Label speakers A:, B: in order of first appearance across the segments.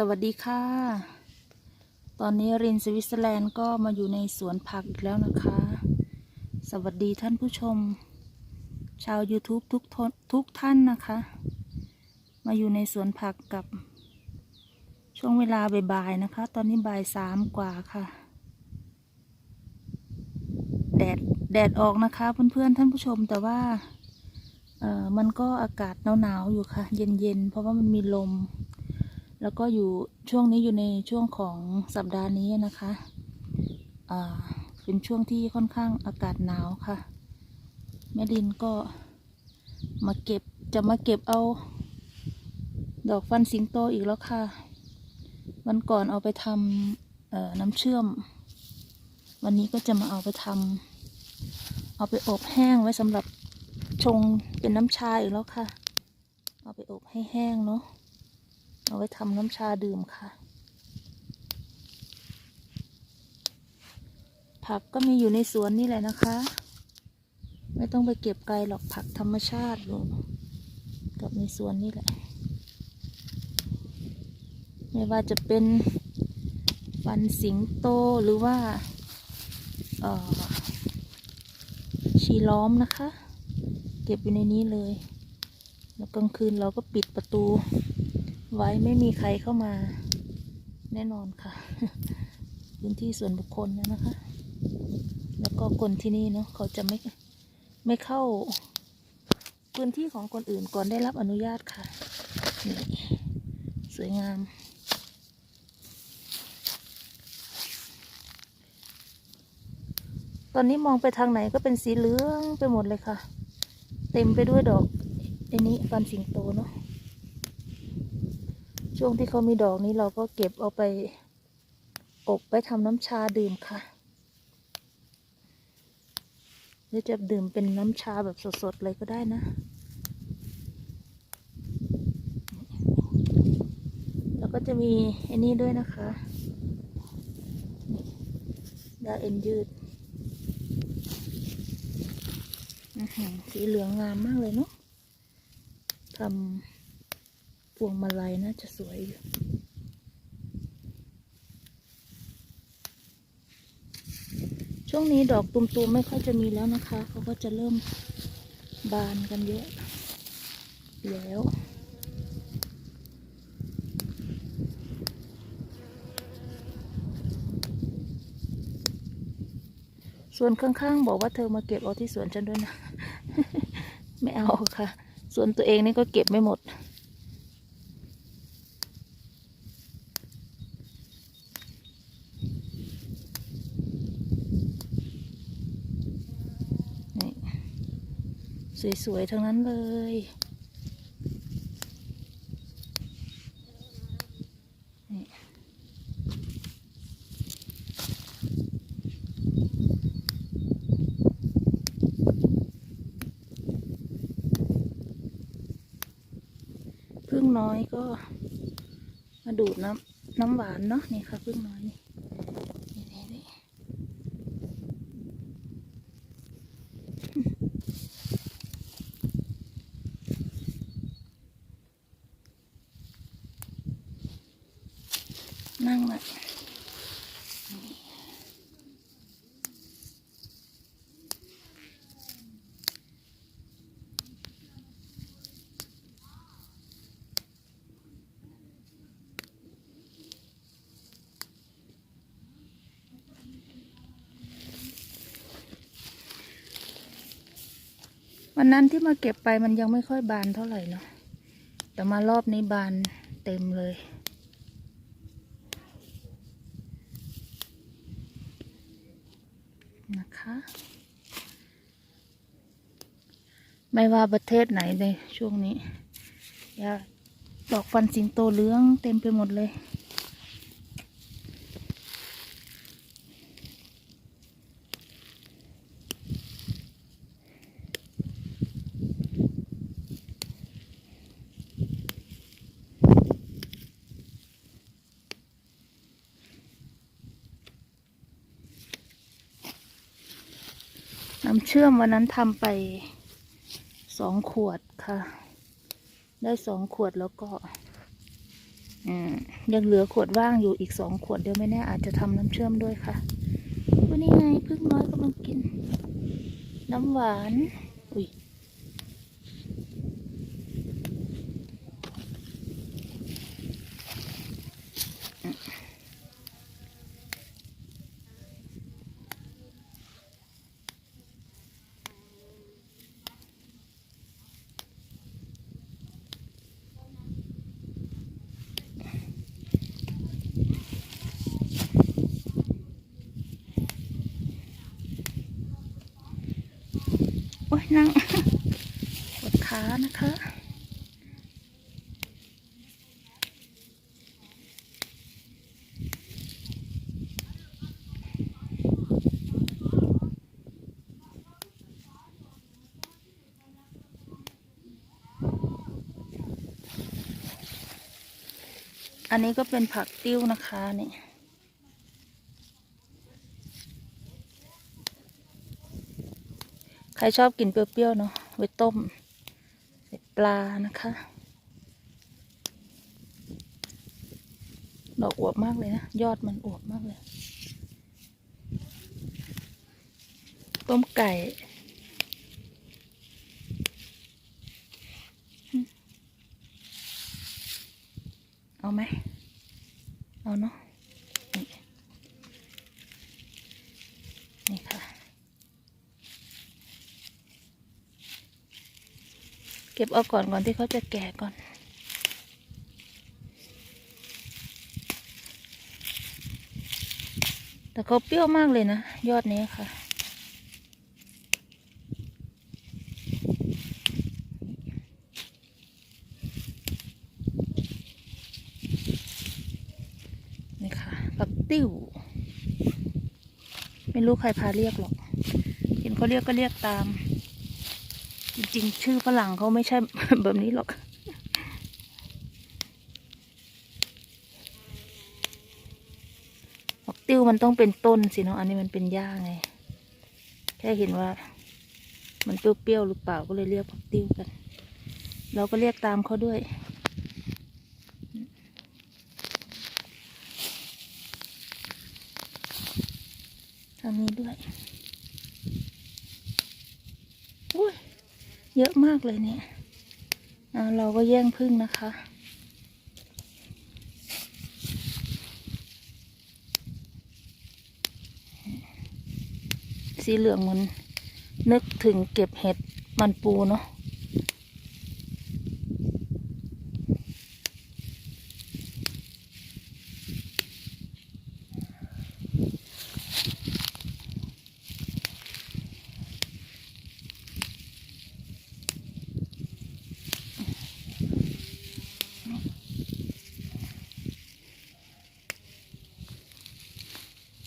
A: สวัสดีค่ะ ตอนนี้รินสวิตเซอร์แลนด์ก็มาอยู่ในสวนผักอีกแล้วนะคะ สวัสดีท่านผู้ชม ชาว YouTube ทุกทนทุกท่านนะคะ มาอยู่ในสวนผักกับ ช่วงเวลาบ่ายๆนะคะ ตอนนี้บ่ายสามกว่าค่ะ แดดแดดออกนะคะเพื่อนๆท่านผู้ชมแต่ว่าเออมันก็อากาศหนาวๆอยู่ค่ะ เย็นๆเพราะว่ามันมีลม แล้วก็อยู่ช่วงนี้อยู่ในช่วงของสัปดาห์นี้นะคะอ่าเป็นช่วงที่ค่อนข้างอากาศหนาวค่ะ แม่ดินก็มาเก็บจะมาเก็บเอา ดอกฟันสิงโตอีกแล้วค่ะ วันก่อนเอาไปทำน้ำเชื่อม วันนี้ก็จะมาเอาไปทำเอาไปอบแห้งไว้สำหรับชงเป็นน้ำชาอีกแล้วค่ะ เอาไปอบให้แห้งเนาะ เอาไว้ทำน้ำชาดื่มค่ะ ผักก็มีอยู่ในสวนนี่แหละนะคะ ไม่ต้องไปเก็บไกลหรอกผักธรรมชาติลูกกับในสวนนี่แหละ ไม่ว่าจะเป็นฟันสิงโตหรือว่าออชีล้อมนะคะ เก็บอยู่ในนี้เลย แล้วกลางคืนเราก็ปิดประตู ไว้ไม่มีใครเข้ามา แน่นอนค่ะ พื้นที่ส่วนบุคคลนะนะคะ แล้วก็คนที่นี่เนาะเขาจะไม่ไม่เข้า พื้นที่ของคนอื่นก่อนได้รับอนุญาตค่ะนี่สวยงามตอนนี้มองไปทางไหนก็เป็นสีเหลืองไปหมดเลยค่ะ เต็มไปด้วยดอกไอ้นี้ฟันสิงโตเนาะ ช่วงที่เขามีดอกนี้เราก็เก็บเอาไปอบไปทำน้ำชาดื่มค่ะหรือจะดื่มเป็นน้ำชาแบบสดๆเลยก็ได้นะ แล้วก็จะมีไอ้นี่ด้วยนะคะดาเอ็นยืดสีเหลืองงามมากเลยเนาะทำ พวงมาลัยน่าจะสวยอยู่ช่วงนี้ดอกตุมๆไม่ค่อยจะมีแล้วนะคะ เขาก็จะเริ่มบานกันเยอะ แล้ว ส่วนข้างๆบอกว่าเธอมาเก็บเอาที่สวนฉันด้วยนะ ไม่เอาค่ะ ส่วนตัวเองนี่ก็เก็บไม่หมด นี่ สวยๆ ทั้งนั้นเลยนี่พึ่งน้อยก็มาดูดน้ำน้ำหวานเนาะนี่ค่ะพึ่งน้อยนี่นี่นี่นั่งละ วันนั้นที่มาเก็บไปมันยังไม่ค่อยบานเท่าไหร่เนาะแต่มารอบนี้บานเต็มเลย นะคะ ไม่ว่าประเทศไหนในช่วงนี้ยาดอกฟันสิงโตเหลืองเต็มไปหมดเลย น้ำเชื่อมวันนั้นทำไปสองขวดค่ะ ได้สองขวดแล้วก็อืยังเหลือขวดว่างอยู่อีกสองขวดเดี๋ยวไม่แน่อาจจะทำน้ำเชื่อมด้วยค่ะวันนี้ไงพึ่งน้อยกำลังกิน น้ำหวาน อุ้ย โอ้ยนั่งปวดขานะคะอันนี้ก็เป็นผักติ้วนะคะนี่ ใค รชอบกินเปรี้ยวๆเนาะไว้ต้มใส่ปลานะคะ ดอกอวบมากเลยนะ ยอดมันอวบมากเลย ต้มไก่อืมเอาไหม เอาเนาะนี่นี่ค่ะ เก็บเอาก่อนก่อนที่เขาจะแก่ก่อน แต่เขาเปรี้ยวมากเลยนะ ยอดนี้ค่ะ นี่ค่ะปักติ้ว ไม่รู้ใครพาเรียกหรอก เห็นเขาเรียกก็เรียกตาม จริงๆ ชื่อฝรั่งเขาไม่ใช่แบบนี้หรอกผักติ้วมันต้องเป็นต้นสิเนาะ อันนี้มันเป็นหญ้าไง แค่เห็นว่า มันเปรี้ยวๆหรือเปล่าก็เลยเรียกผักติ้วกัน เราก็เรียกตามเขาด้วยทางนี้ด้วย เยอะมากเลยเนี่ยเราก็แย่งพึ่งนะคะ สีเหลืองเหมันนึกถึงเก็บเห็ดมันปูเนาะ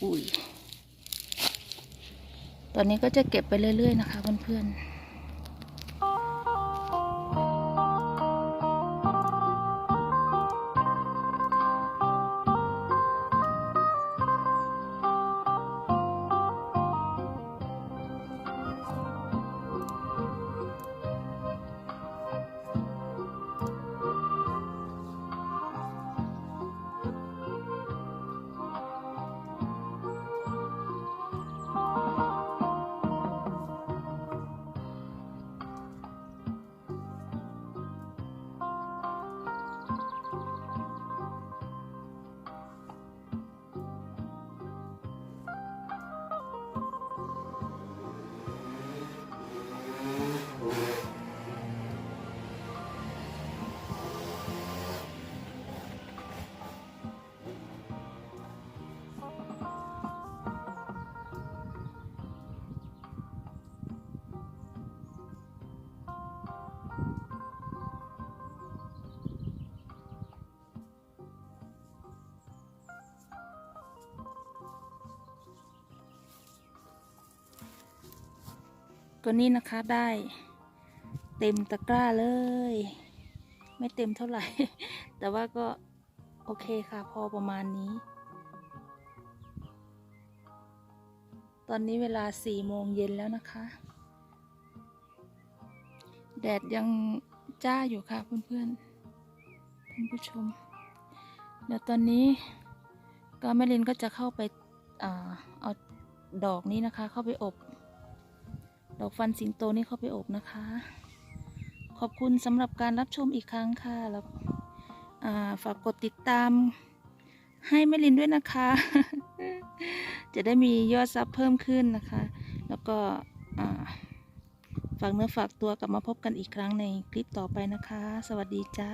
A: อุ้ยตอนนี้ก็จะเก็บไปเรื่อย ๆ นะคะเพื่อนๆ ตัวนี้นะคะได้ เต็มตะกร้าเลย ไม่เต็มเท่าไหร่ แต่ว่าก็โอเคค่ะพอประมาณนี้ ตอนนี้เวลาสี่โมงเย็นแล้วนะคะ แดดยังจ้าอยู่ค่ะเพื่อนๆท่านผู้ชม เดี๋ยวตอนนี้ก็แม่ลินก็จะเข้าไปอาเอาดอกนี้นะคะ เข้าไปอบ ดอกฟันสิงโตนี่เข้าไปอบนะคะ ขอบคุณสำหรับการรับชมอีกครั้งค่ะ แล้วฝากกดติดตามให้แม่ลินด้วยนะคะ จะได้มียอดซับเพิ่มขึ้นนะคะ แล้วก็ฝากเนื้อฝากตัวกลับมาพบกันอีกครั้งในคลิปต่อไปนะคะ สวัสดีจ้า